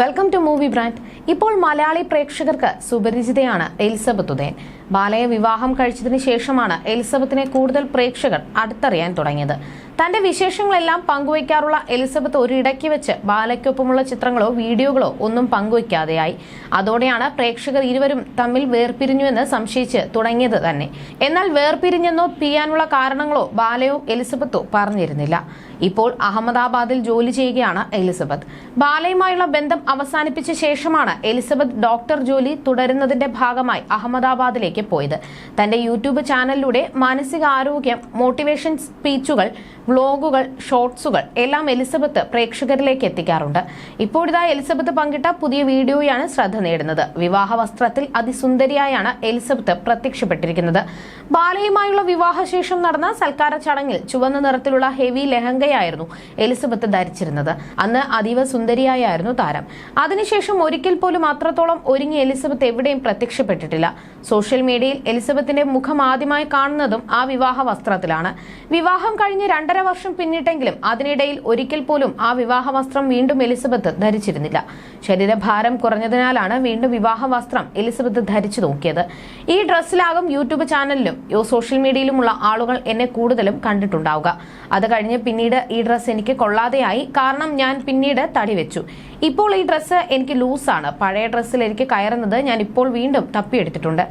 Welcome to movie brand ഇപ്പോൾ മലയാളി പ്രേക്ഷകർക്ക് സുപരിചിതയാണ് Elizabeth Udayan. ബാലയെ വിവാഹം കഴിച്ചതിന് ശേഷമാണ് എലിസബത്തിനെ കൂടുതൽ പ്രേക്ഷകർ അടുത്തറിയാൻ തുടങ്ങിയത്. തന്റെ വിശേഷങ്ങളെല്ലാം പങ്കുവയ്ക്കാറുള്ള എലിസബത്ത് ഒരിടയ്ക്ക് വെച്ച് ബാലയ്ക്കൊപ്പമുള്ള ചിത്രങ്ങളോ വീഡിയോകളോ ഒന്നും പങ്കുവയ്ക്കാതെയായി. അതോടെയാണ് പ്രേക്ഷകർ ഇരുവരും തമ്മിൽ വേർപിരിഞ്ഞുവെന്ന് സംശയിച്ച് തുടങ്ങിയത് തന്നെ. എന്നാൽ വേർപിരിഞ്ഞെന്നോ പിയാനുള്ള കാരണങ്ങളോ ബാലയോ എലിസബത്തോ പറഞ്ഞിരുന്നില്ല. ഇപ്പോൾ അഹമ്മദാബാദിൽ ജോലി ചെയ്യുകയാണ് എലിസബത്ത്. ബാലയുമായുള്ള ബന്ധം അവസാനിപ്പിച്ച ശേഷമാണ് എലിസബത്ത് ഡോക്ടർ ജോലി തുടരുന്നതിന്റെ ഭാഗമായി അഹമ്മദാബാദിലേക്ക് പോയത്. തന്റെ യൂട്യൂബ് ചാനലിലൂടെ മാനസികാരോഗ്യം മോട്ടിവേഷൻ സ്പീച്ചുകൾ വ്ലോഗുകൾ ഷോർട്സുകൾ എല്ലാം എലിസബത്ത് പ്രേക്ഷകരിലേക്ക് എത്തിക്കാറുണ്ട്. ഇപ്പോഴിതാ എലിസബത്ത് പങ്കിട്ട പുതിയ വീഡിയോയാണ് ശ്രദ്ധ നേടുന്നത്. വിവാഹ വസ്ത്രത്തിൽ അതിസുന്ദരിയായാണ് എലിസബത്ത് പ്രത്യക്ഷപ്പെട്ടിരിക്കുന്നത്. ബാലയുമായുള്ള വിവാഹശേഷം നടന്ന സൽക്കാര ചടങ്ങിൽ ചുവന്ന നിറത്തിലുള്ള ഹെവി ലെഹങ്കയായിരുന്നു എലിസബത്ത് ധരിച്ചിരുന്നത്. അന്ന് അതീവ സുന്ദരിയായിരുന്നു താരം. അതിനുശേഷം ഒരിക്കൽ പോലും അത്രത്തോളം ഒരുങ്ങി എലിസബത്ത് എവിടെയും പ്രത്യക്ഷപ്പെട്ടിട്ടില്ല. സോഷ്യൽ മീഡിയയിൽ എലിസബത്തിന്റെ മുഖം ആദ്യമായി കാണുന്നതും ആ വിവാഹ വസ്ത്രത്തിലാണ് വിവാഹം കഴിഞ്ഞ് രണ്ടര വർഷം പിന്നിട്ടെങ്കിലും അതിനിടയിൽ ഒരിക്കൽ പോലും ആ വിവാഹ വസ്ത്രം വീണ്ടും എലിസബത്ത് ധരിച്ചിരുന്നില്ല. ശരീരഭാരം കുറഞ്ഞതിനാലാണ് വീണ്ടും വിവാഹ വസ്ത്രം എലിസബത്ത് ധരിച്ചു നോക്കിയത്. ഈ ഡ്രസ്സിലാകും യൂട്യൂബ് ചാനലിലും സോഷ്യൽ മീഡിയയിലുമുള്ള ആളുകൾ എന്നെ കൂടുതലും കണ്ടിട്ടുണ്ടാവുക. അത് കഴിഞ്ഞ് പിന്നീട് ഈ ഡ്രസ്സ് എനിക്ക് കൊള്ളാതെയായി. കാരണം ഞാൻ പിന്നീട് തടി വെച്ചു. ഇപ്പോൾ ഈ ഡ്രസ്സ് എനിക്ക് ലൂസാണ് പഴയ ഡ്രസ്സിൽ എനിക്ക് കയറുന്നത് ഞാൻ ഇപ്പോൾ വീണ്ടും തപ്പിയെടുത്തിട്ടുണ്ട്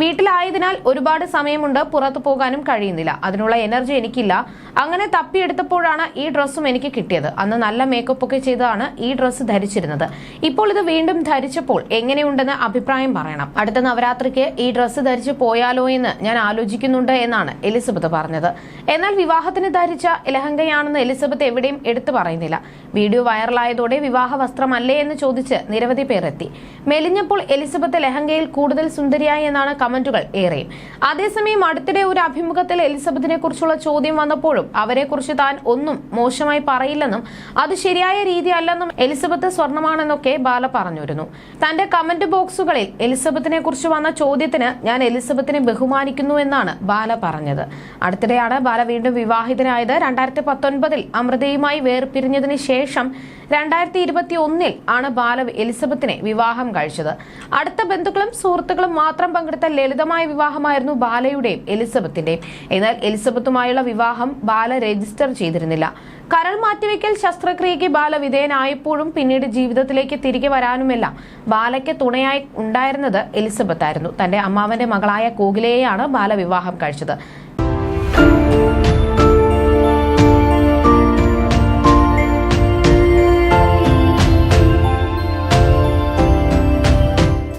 വീട്ടിലായതിനാൽ ഒരുപാട് സമയമുണ്ട് പുറത്തു പോകാനും കഴിയുന്നില്ല. അതിനുള്ള എനർജി എനിക്കില്ല. അങ്ങനെ തപ്പിയെടുത്തപ്പോഴാണ് ഈ ഡ്രസ്സും എനിക്ക് കിട്ടിയത്. അന്ന് നല്ല മേക്കപ്പ് ഒക്കെ ചെയ്താണ് ഈ ഡ്രസ്സ് ധരിച്ചിരുന്നത്. ഇപ്പോൾ ഇത് വീണ്ടും ധരിച്ചപ്പോൾ എങ്ങനെയുണ്ടെന്ന് അഭിപ്രായം പറയണം. അടുത്ത നവരാത്രിക്ക് ഈ ഡ്രസ്സ് ധരിച്ചു പോയാലോ എന്ന് ഞാൻ ആലോചിക്കുന്നുണ്ട് എന്നാണ് എലിസബത്ത് പറഞ്ഞത്. എന്നാൽ വിവാഹത്തിന് ധരിച്ച ലഹങ്കയാണെന്ന് എലിസബത്ത് എവിടെയും എടുത്തു പറയുന്നില്ല. വീഡിയോ വൈറലായതോടെ വിവാഹ വസ്ത്രമല്ലേ എന്ന് ചോദിച്ച് നിരവധി പേർ എത്തി. മെലിഞ്ഞപ്പോൾ എലിസബത്ത് ലഹങ്കയിൽ കൂടുതൽ സുന്ദരിയായി എന്നാണ് കമന്റുകൾ ഏറെയും. അതേസമയം അടുത്തിടെ ഒരു അഭിമുഖത്തിൽ എലിസബത്തിനെ കുറിച്ചുള്ള ചോദ്യം വന്നപ്പോഴും അവരെക്കുറിച്ച് താൻ ഒന്നും മോശമായി പറയില്ലെന്നും അത് ശരിയായ രീതി അല്ലെന്നും എലിസബത്ത് സ്വർണമാണെന്നൊക്കെ ബാല പറഞ്ഞിരുന്നു തന്റെ കമന്റ് ബോക്സുകളിൽ എലിസബത്തിനെ കുറിച്ച് വന്ന ചോദ്യത്തിന് ഞാൻ എലിസബത്തിനെ ബഹുമാനിക്കുന്നു എന്നാണ് ബാല പറഞ്ഞത്. അടുത്തിടെയാണ് ബാല വീണ്ടും വിവാഹിതനായത്. രണ്ടായിരത്തി പത്തൊൻപതിൽ അമൃതയുമായി വേർപിരിഞ്ഞതിന് ശേഷം രണ്ടായിരത്തി ഇരുപത്തി ഒന്നിൽ ആണ് ബാല എലിസബത്തിനെ വിവാഹം കഴിച്ചത്. അടുത്ത ബന്ധുക്കളും സുഹൃത്തുക്കളും മാത്രം പങ്കെടുത്ത ലളിതമായ വിവാഹമായിരുന്നു ബാലയുടെയും എലിസബത്തിന്റെയും. എന്നാൽ എലിസബത്തുമായുള്ള വിവാഹം ബാല രജിസ്റ്റർ ചെയ്തിരുന്നില്ല. കരൾ മാറ്റിവെക്കൽ ശസ്ത്രക്രിയയ്ക്ക് ബാല വിധേയനായപ്പോഴും പിന്നീട് ജീവിതത്തിലേക്ക് തിരികെ വരാനുമെല്ലാം. ബാലയ്ക്ക് തുണയായി ഉണ്ടായിരുന്നത് എലിസബത്ത് ആയിരുന്നു തന്റെ അമ്മാവന്റെ മകളായ കോകിലയെയാണ് ബാല വിവാഹം കഴിച്ചത്.